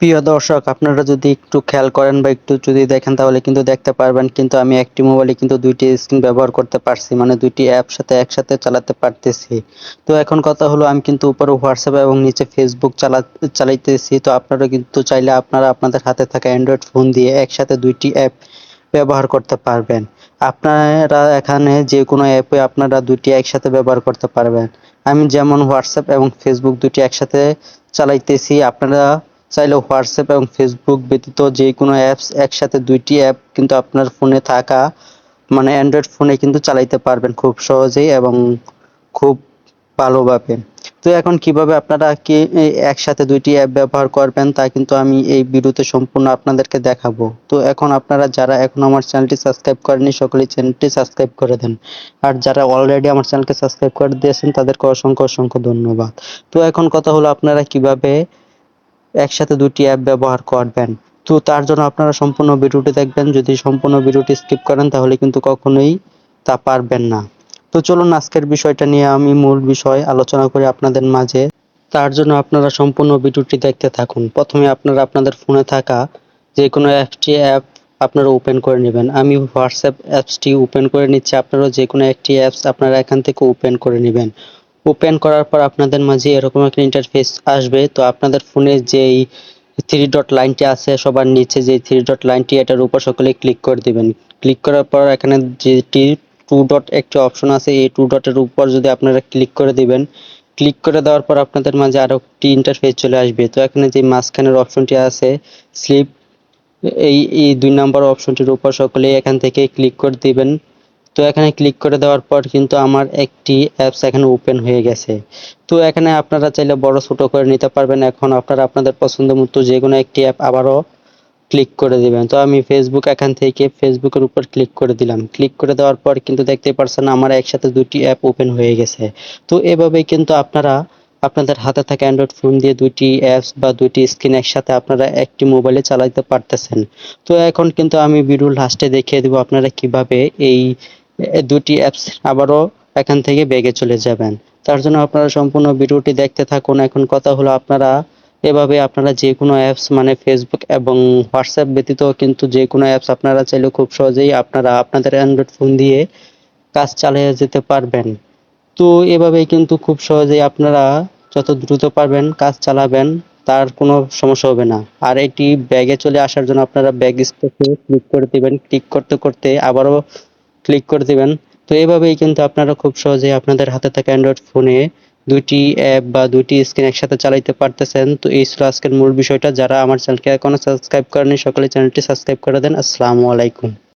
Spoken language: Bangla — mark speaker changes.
Speaker 1: প্রিয় দর্শক, আপনারা যদি একটু খেয়াল করেন বা একটু যদি দেখেন, তাহলে কিন্তু দেখতে পারবেন কিন্তু আমি একটি মোবাইলে কিন্তু দুইটি স্ক্রিন ব্যবহার করতে পারছি মানে দুইটি অ্যাপ সাথে একসাথে চালাতে পারতেছি। তো এখন কথা হলো, আমি কিন্তু উপরে হোয়াটসঅ্যাপ এবং নিচে ফেসবুক চালা, চালাইতেছি। তো আপনারা কিন্তু চাইলে আপনারা আপনাদের হাতে থাকা অ্যান্ড্রয়েড ফোন দিয়ে একসাথে দুইটি অ্যাপ ব্যবহার করতে পারবেন। আপনারা এখানে যে কোনো অ্যাপে আপনারা দুটি একসাথে ব্যবহার করতে পারবেন। আমি যেমন হোয়াটসঅ্যাপ এবং ফেসবুক দুটি একসাথে চালাইতেছি, আপনারা চাইলে হোয়াটসঅ্যাপ এবং ফেসবুক ব্যতীত যে কোনো অ্যাপস একসাথে দুইটি অ্যাপ কিন্তু আপনার ফোনে থাকা মানে অ্যান্ড্রয়েড ফোনে কিন্তু চালাইতে পারবেন খুব সহজেই এবং খুব ভালোভাবে। তো এখন কীভাবে আপনারা কি একসাথে দুইটি অ্যাপ ব্যবহার করবেন তা কিন্তু আমি এই ভিডিওতে সম্পূর্ণ আপনাদেরকে দেখাবো। তো এখন আপনারা যারা এখন আমার চ্যানেলটি সাবস্ক্রাইব করেনি সকলেই চ্যানেলটি সাবস্ক্রাইব করে দেন। আর যারা অলরেডি আমার চ্যানেলকে সাবস্ক্রাইব করে দিয়েছেন, তাদেরকে অসংখ্য অসংখ্য ধন্যবাদ। তো এখন কথা হলো আপনারা কীভাবে একসাথে দুটি অ্যাপ ব্যবহার করবেন। তো তার জন্য আপনারা সম্পূর্ণ ভিডিওটি দেখবেন। যদি সম্পূর্ণ ভিডিওটি স্কিপ করেন, তাহলে কিন্তু কখনোই তা পারবেন না। তো চলুন আজকের বিষয়টা নিয়ে আমি মূল বিষয় আলোচনা করি আপনাদের মাঝে। তার জন্য আপনারা সম্পূর্ণ ভিডিওটি দেখতে থাকুন। প্রথমে আপনারা আপনাদের ফোনে থাকা যে কোনো একটি অ্যাপ আপনারা ওপেন করে নেবেন। আমি হোয়াটসঅ্যাপ অ্যাপসটি ওপেন করে নিচ্ছি। আপনারা যে কোনো একটি অ্যাপস আপনারা এখান থেকে ওপেন করে নেবেন। ওপেন করার পর আপনাদের মাঝে এরকম একটা ইন্টারফেস আসবে। তো আপনাদের ফোনে যেই থ্রি ডট লাইনটি আছে, সবার নিচে যে থ্রি ডট লাইনটি এটার উপর সকলে ক্লিক করে দিবেন। ক্লিক করার পর এখানে যেটি টু ডট একটি অপশন আছে, এই টু ডটের উপর যদি আপনারা ক্লিক করে দিবেন ক্লিক করে দেওয়ার পর আপনাদের মাঝে আরও একটি ইন্টারফেস চলে আসবে। তো এখানে যে মাঝখানের অপশনটি আছে স্লিপ এই এই দুই নাম্বার অপশনটির উপর সকলে এখান থেকে ক্লিক করে দিবেন। তো এখানে ক্লিক করে দেওয়ার পর কিন্তু আমার একটি অ্যাপস এখানে ওপেন হয়ে গেছে। তো এখানে আপনারা চাইলে বড় ছোট করে নিতে পারবেন। এখন আপনারা আপনাদের পছন্দ মতো যে কোনো একটি অ্যাপ আবারও ক্লিক করে দিবেন। তো আমি ফেসবুক এখান থেকে ফেসবুকের উপর ক্লিক করে দিলাম। ক্লিক করে দেওয়ার পর কিন্তু দেখতে পারছেন আমার একসাথে দুটি অ্যাপ ওপেন হয়ে গেছে। তো এভাবেই কিন্তু আপনারা আপনাদের হাতে থাকা অ্যান্ড্রয়েড ফোন দিয়ে দুটি অ্যাপস বা দুটি স্ক্রিন একসাথে আপনারা একটি মোবাইলে চালাতে পারতেছেন। তো এখন কিন্তু আমি ভিডিও লাস্টে দেখিয়ে দেবো আপনারা কীভাবে এই দুটি অ্যাপস আবারও এখান থেকে বেগে চলে যাবেন। তার জন্য আপনারা সম্পূর্ণ ভিডিওটি দেখতে থাকুন। এখন কথা হলো আপনারা এভাবে আপনারা যে কোনো অ্যাপস মানে ফেসবুক এবং হোয়াটসঅ্যাপ ব্যতীত কিন্তু যে কোনো অ্যাপস আপনারা চাইলে খুব সহজেই আপনারা আপনাদের অ্যান্ড্রয়েড ফোন দিয়ে কাজ চালিয়ে যেতে পারবেন। তো এভাবেই কিন্তু খুব সহজেই আপনারা যত দ্রুত পারবেন কাজ চালাবেন, তার কোনো সমস্যা হবে না। আর এটি ব্যাগে চলে আসার জন্য আপনারা ব্যাগ স্পেসে ক্লিক করে দিবেন। ক্লিক করতে করতে আবারও ক্লিক করে দিবেন। তো এভাবেই কিন্তু আপনারা খুব সহজেই আপনাদের হাতে থাকা অ্যান্ড্রয়েড ফোনে দুটি অ্যাপ বা দুটি স্ক্রিন একসাথে চালাইতে পারতেছেন। তো এই ছিল আজকের মূল বিষয়টা। যারা আমার চ্যানেলকে এখনও সাবস্ক্রাইব করেনি সকলে চ্যানেলটি সাবস্ক্রাইব করে দেন। আসসালামু আলাইকুম।